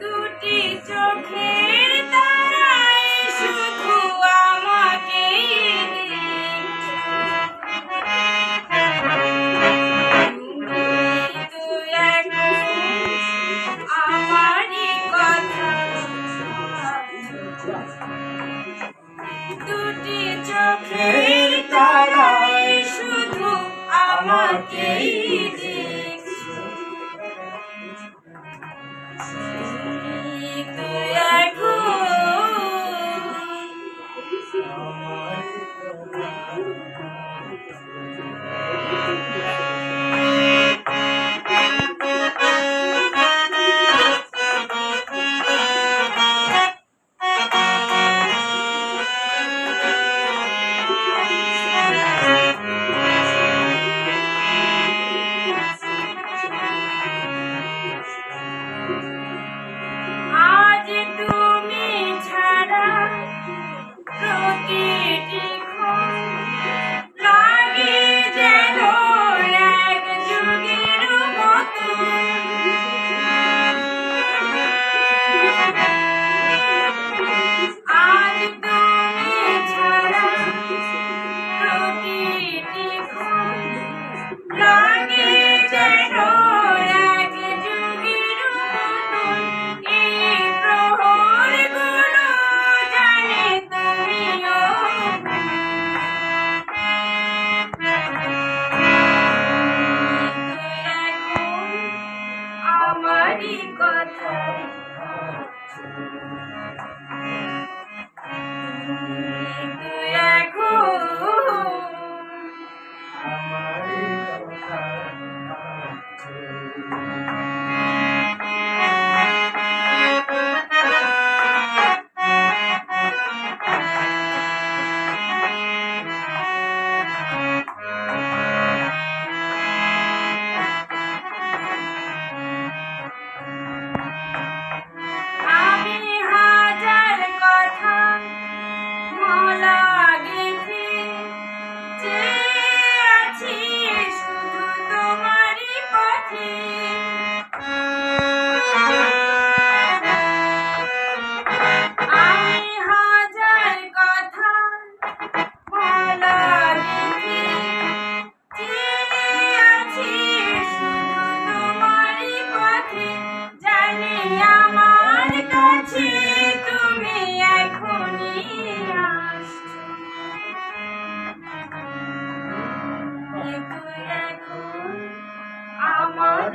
দুটি চোখের তারায় শুধু আমাকে আমারই কথা দুটি চোখের তারায় শুধু আমাকে birthday.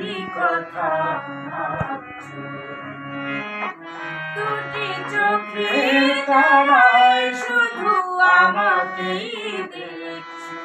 দুটি কথা চোখে তারায় শুধু আমাকেই দেখছে।